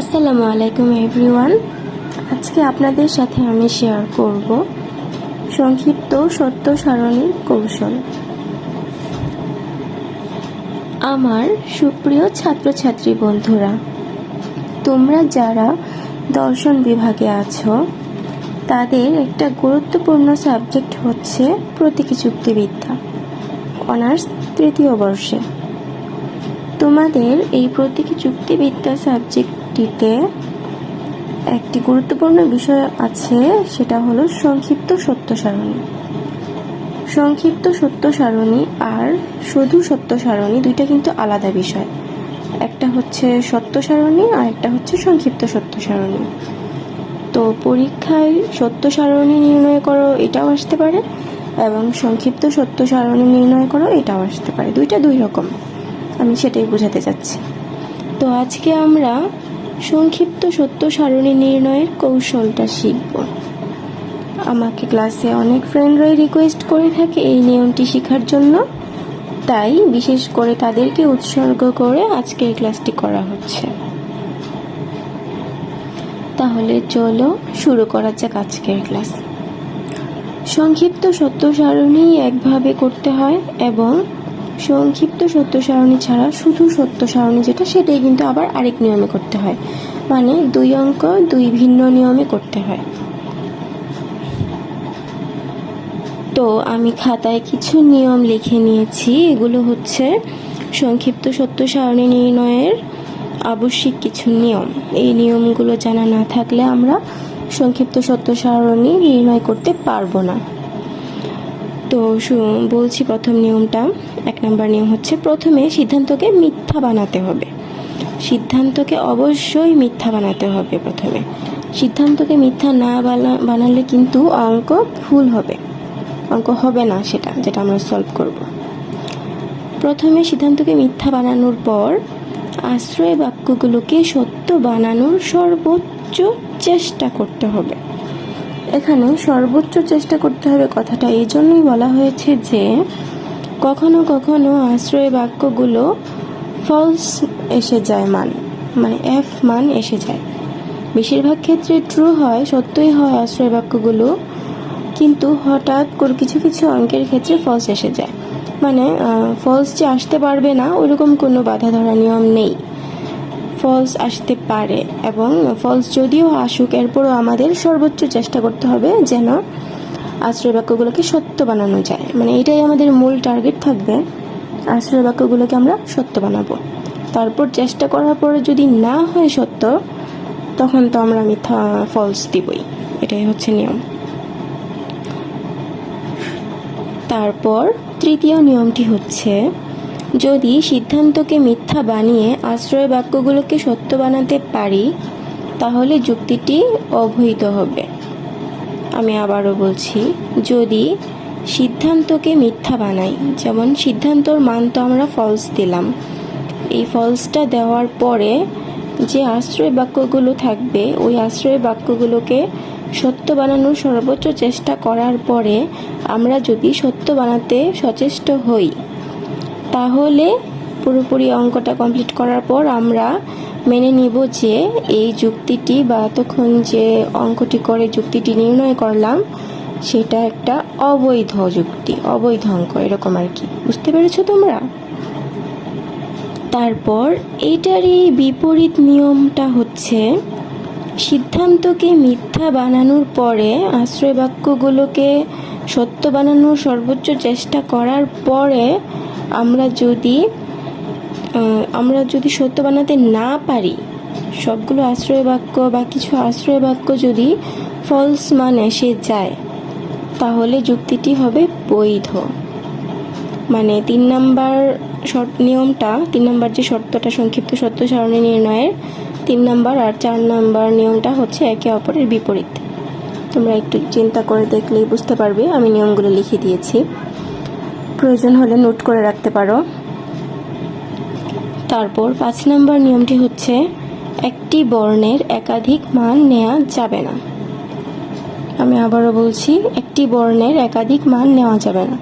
আসসালামু আলাইকুম এভরিওয়ান আজকে আপনাদের সাথে আমি শেয়ার করব সংক্ষিপ্ত সত্য সারণীর কৌশল। আমার সুপ্রিয় ছাত্রছাত্রী বন্ধুরা, তোমরা যারা দর্শন বিভাগে আছো, তাদের একটা গুরুত্বপূর্ণ সাবজেক্ট হচ্ছে প্রতীকী যুক্তিবিদ্যা অনার্স তৃতীয় বর্ষে। তোমাদের এই প্রতীকী যুক্তিবিদ্যা সাবজেক্টটিতে একটি গুরুত্বপূর্ণ বিষয় আছে, সেটা হলো সংক্ষিপ্ত সত্য সারণী। সংক্ষিপ্ত সত্য সারণী আর শুধু সত্য সারণী দুইটা কিন্তু আলাদা বিষয়। একটা হচ্ছে সত্য সারণী আর একটা হচ্ছে সংক্ষিপ্ত সত্য সারণী। তো পরীক্ষায় সত্য সারণী নির্ণয় করো, এটাও আসতে পারে, এবং সংক্ষিপ্ত সত্য সারণী নির্ণয় করো, এটাও আসতে পারে। দুইটা দুই রকম। আমি সেটাই বোঝাতে চাচ্ছি। তো আজকে আমরা সংক্ষিপ্ত সত্য সারণী নির্ণয়ের কৌশলটা শিখব। আমাকে ক্লাসে অনেক ফ্রেন্ডরাই রিকোয়েস্ট করে থাকে এই নিয়মটি শেখার জন্য। তাই বিশেষ করে তাদেরকে উৎসর্গ করে আজকের ক্লাসটি করা হচ্ছে। তাহলে চলো শুরু করা যাক আজকের ক্লাস সংক্ষিপ্ত সত্য সারণী একভাবে করতে হয় এবং সংক্ষিপ্ত সত্য সারণী ছাড়া শুধু সত্য সারণী যেটা, সেটাই কিন্তু আবার আরেক নিয়মে করতে হয়। মানে দুই অঙ্ক, দুই ভিন্ন নিয়মে করতে হয়। তো আমি খাতায় কিছু নিয়ম লিখে নিয়েছি। এগুলো হচ্ছে সংক্ষিপ্ত সত্য সারণী নির্ণয়ের আবশ্যিক কিছু নিয়ম। এই নিয়মগুলো জানা না থাকলে আমরা সংক্ষিপ্ত সত্য সারণী নির্ণয় করতে পারব না। তো বলছি প্রথম নিয়মটা। এক নম্বর নিয়ম হচ্ছে প্রথমে সিদ্ধান্তকে মিথ্যা বানাতে হবে। সিদ্ধান্তকে অবশ্যই মিথ্যা বানাতে হবে প্রথমে। সিদ্ধান্তকে মিথ্যা না বানালে কিন্তু অঙ্ক ভুল হবে। অঙ্ক হবে না সেটা, যেটা আমরা সলভ করব। প্রথমে সিদ্ধান্তকে মিথ্যা বানানোর পর আশ্রয় বাক্যগুলোকে সত্য বানানোর সর্বোচ্চ চেষ্টা করতে হবে। এখানে সর্বোচ্চ চেষ্টা করতে হবে কথাটা এই জন্যই বলা হয়েছে যে, কখনো কখনো আশ্রয় বাক্যগুলো ফলস এসে যায় মান মানে এফ মান এসে যায়। বেশিরভাগ ক্ষেত্রে ট্রু হয়, সত্যই হয় আশ্রয় বাক্যগুলো, কিন্তু হঠাৎ করে কিছু কিছু অঙ্কের ক্ষেত্রে ফলস এসে যায়। মানে ফলস যে আসতে পারবে না ওইরকম কোনো বাধা ধরা নিয়ম নেই। ফলস আসতে পারে এবং ফলস যদিও আসুক, এরপরও আমাদের সর্বোচ্চ চেষ্টা করতে হবে যেন আশ্রয় বাক্যগুলোকে সত্য বানানো যায়। মানে এটাই আমাদের মূল টার্গেট থাকবে, আশ্রয় বাক্যগুলোকে আমরা সত্য বানাবো। তারপর চেষ্টা করার পরে যদি না হয় সত্য, তখন তো আমরা মিথ্যা ফলস দিবই। এটাই হচ্ছে নিয়ম। তারপর তৃতীয় নিয়মটি হচ্ছে যদি সিদ্ধান্তকে মিথ্যা বানিয়ে আশ্রয় বাক্যগুলোকে সত্য বানাতে পারি, তাহলে যুক্তিটি অবহিত হবে। আমি আবারও বলছি, যদি সিদ্ধান্তকে মিথ্যা বানাই, যেমন সিদ্ধান্তর মান তো আমরা ফলস দিলাম, এই ফলসটা দেওয়ার পরে যে আশ্রয় বাক্যগুলো থাকবে, ওই আশ্রয় বাক্যগুলোকে সত্য বানানোর সর্বোচ্চ চেষ্টা করার পরে আমরা যদি সত্য বানাতে সচেষ্ট হই তাহলে পুরোপুরি অঙ্কটা কমপ্লিট করার পর আমরা মেনে নিব যে এই যুক্তিটি বা এতক্ষণ যে অঙ্কটি করে যুক্তিটি নির্ণয় করলাম, সেটা একটা অবৈধ যুক্তি, অবৈধ অঙ্ক, এরকম আর কি। বুঝতে পেরেছ তোমরা? তারপর এইটারই বিপরীত নিয়মটা হচ্ছে, সিদ্ধান্তকে মিথ্যা বানানোর পরে আশ্রয় বাক্যগুলোকে সত্য বানানোর সর্বোচ্চ চেষ্টা করার পরে আমরা যদি আমরা যদি সত্য বানাতে না পারি, সবগুলো আশ্রয় বাক্য বা কিছু আশ্রয় বাক্য যদি ফলস মান এসে যায়, তাহলে যুক্তিটি হবে বৈধ। মানে তিন নাম্বার শর্ত নিয়মটা, তিন নাম্বার যে শর্তটা, সংক্ষিপ্ত সত্য সারণী নির্ণয়ের তিন নাম্বার আর চার নাম্বার নিয়মটা হচ্ছে একে অপরের বিপরীত। তোমরা একটু চিন্তা করে দেখলেই বুঝতে পারবে, আমি নিয়মগুলো লিখে দিয়েছি। প্রয়োজন হলে নোট করে রাখতে পারো। তারপর পাঁচ নম্বর নিয়মটি হচ্ছে, একটি বর্ণের একাধিক মান নেওয়া যাবে না। আমি আবারও বলছি, একটি বর্ণের একাধিক মান নেওয়া যাবে না।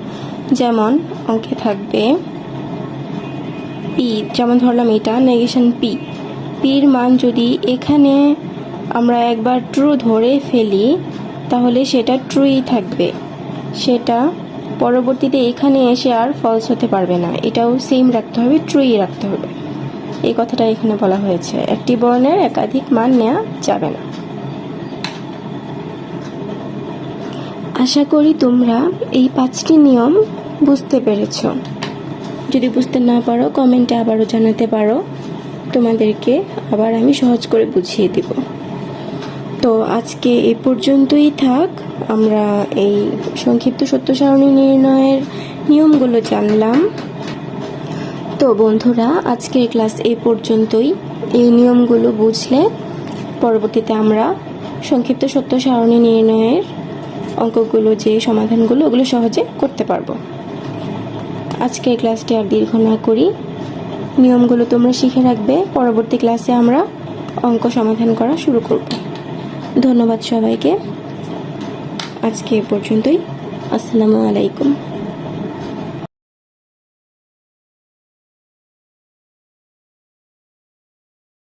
যেমন, অঙ্কে থাকবে পি, যেমন ধরলাম এটা নেগেশন পি পির মান যদি এখানে আমরা একবার ট্রু ধরে ফেলি, তাহলে সেটা ট্রুই থাকবে। সেটা পরবর্তীতে এখানে এসে আর ফলস হতে পারবে না। এটাও সেম রাখতে হবে ট্রুই রাখতে হবে। এই কথাটা এখানে বলা হয়েছে। একটি বর্ণের একাধিক মান নেওয়া যাবে না। আশা করি তোমরা এই পাঁচটি নিয়ম বুঝতে পেরেছ। যদি বুঝতে না পারো কমেন্টে আবারও জানাতে পারো। তোমাদেরকে আবার আমি সহজ করে বুঝিয়ে দিব। তো আজকে এই পর্যন্তই থাক। আমরা এই সংক্ষিপ্ত সত্য সারণী নির্ণয়ের নিয়মগুলো জানলাম। তো বন্ধুরা, আজকের ক্লাস এই পর্যন্তই। এই নিয়মগুলো বুঝলে পরবর্তীতে আমরা সংক্ষিপ্ত সত্য সারণী নির্ণয়ের অঙ্কগুলো যে সমাধানগুলো, ওগুলো সহজে করতে পারব। আজকের ক্লাসটি আর দীর্ঘ না করি। নিয়মগুলো তোমরা শিখে রাখবে। পরবর্তী ক্লাসে আমরা অঙ্ক সমাধান করা শুরু করব। ধন্যবাদ সবাইকে। আজকে এ পর্যন্তই। আসসালামু আলাইকুম।